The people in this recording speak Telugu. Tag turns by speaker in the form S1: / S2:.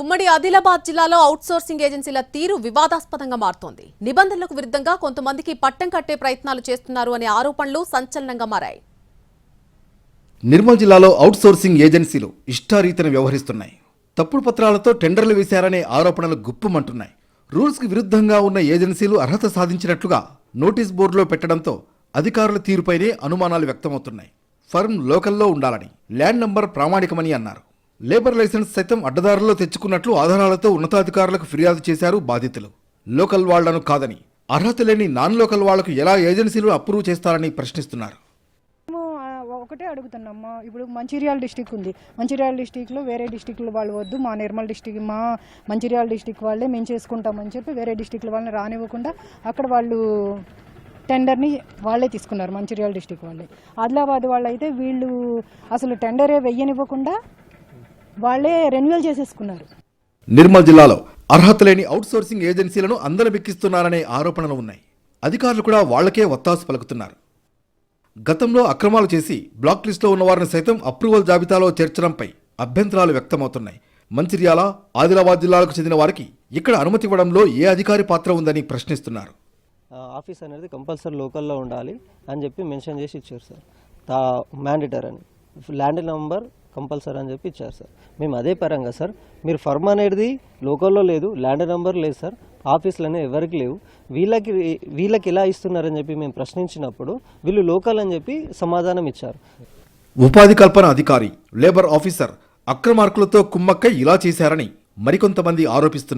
S1: ఉమ్మడి ఆదిలాబాద్ జిల్లాలో అవుట్సోర్సింగ్ ఏజెన్సీల తీరు వివాదాస్పదంగా మారుతోంది. నిబంధనలకు విరుద్ధంగా కొంతమందికి పట్టం కట్టే ప్రయత్నాలు చేస్తున్నారు అనే ఆరోపణలు సంచలనంగా మారాయి.
S2: నిర్మల్ జిల్లాలో అవుట్సోర్సింగ్ ఏజెన్సీలు ఇష్టారీతిన వ్యవహరిస్తున్నాయి. తప్పుడు పత్రాలతో టెండర్లు వేశారనే ఆరోపణలు గుప్పుమంటున్నాయి. రూల్స్కి విరుద్ధంగా ఉన్న ఏజెన్సీలు అర్హత సాధించినట్లుగా నోటీస్ బోర్డులో పెట్టడంతో అధికారుల తీరుపైనే అనుమానాలు వ్యక్తమవుతున్నాయి. ఫర్మ్ లోకల్లో ఉండాలని ల్యాండ్ నంబర్ ప్రామాణికమని అన్నారు. లేబర్ లైసెన్స్ సైతం అడ్డదారుల్లో తెచ్చుకున్నట్లు ఆధారాలతో ఉన్నతాధికారులకు ఫిర్యాదు చేశారు బాధితులు. లోకల్ వాళ్ళను కాదని అర్హత లేని నాన్ లోకల్ వాళ్ళకు ఎలా ఏజెన్సీలు అప్రూవ్ చేస్తారని ప్రశ్నిస్తున్నారు.
S3: మేము ఆ, ఒకటే అడుగుతున్నాము ఇప్పుడు మంచిర్యాల డిస్టిక్ ఉంది. మంచిర్యాల డిస్టిక్లో వేరే డిస్టిక్లో వాళ్ళు వద్దు మా నిర్మల్ డిస్టిక్ మా మంచిర్యాల డిస్టిక్ వాళ్ళే మేము చేసుకుంటామని చెప్పి వేరే డిస్టిక్ల వాళ్ళని రానివ్వకుండా అక్కడ వాళ్ళు టెండర్ని వాళ్ళే తీసుకున్నారు మంచిర్యాల డిస్టిక్ వాళ్ళే. ఆదిలాబాద్ వాళ్ళు అయితే వీళ్ళు అసలు టెండరే వెయ్యనివ్వకుండా వాళ్ళే రెన్యువల్ చేసేసుకున్నారు.
S2: నిర్మల్ జిల్లాలో అర్హత లేని అవుట్సోర్సింగ్ ఏజెన్సీలను అందలబెక్కిస్తున్నారనే ఆరోపణలు ఉన్నాయి. అధికారులు కూడా వాళ్ళకే వత్తాసు పలుకుతున్నారు. గతంలో అక్రమాలు చేసి బ్లాక్ లిస్టులో ఉన్న వారిని సైతం అప్రూవల్ జాబితాలో చేర్చడంపై అభ్యంతరాలు వ్యక్తమవుతున్నాయి. మంచిర్యాల ఆదిలాబాద్ జిల్లాలకు చెందిన వారికి ఇక్కడ అనుమతి ఇవ్వడంలో ఏ అధికారి పాత్ర ఉందని ప్రశ్నిస్తున్నారు.
S4: ఆ, ఆఫీస్ అనేది కంపల్సరీ లోకల్లో ఉండాలి అని చెప్పి మెన్షన్ చేసి ఇచ్చారు సార్. తా మ్యాండేటర్ అని. ల్యాండ్ నెంబర్ కంపల్సరీ అని చెప్పి ఇచ్చారు సార్. మేము అదే పరంగా సార్ మీరు ఫర్మ్ అనేది లోకల్లో లేదు ల్యాండ్ నెంబర్ లేదు సార్ ఆఫీసులు అనేవి ఎవరికి లేవు. వీళ్ళకి వీళ్ళకి ఎలా ఇస్తున్నారని చెప్పి మేము ప్రశ్నించినప్పుడు వీళ్ళు లోకల్ అని చెప్పి సమాధానం ఇచ్చారు.
S2: ఉపాధి కల్పన అధికారి లేబర్ ఆఫీసర్ అక్రమార్కులతో కుమ్మక్కై ఇలా చేశారని మరికొంతమంది ఆరోపిస్తున్నారు.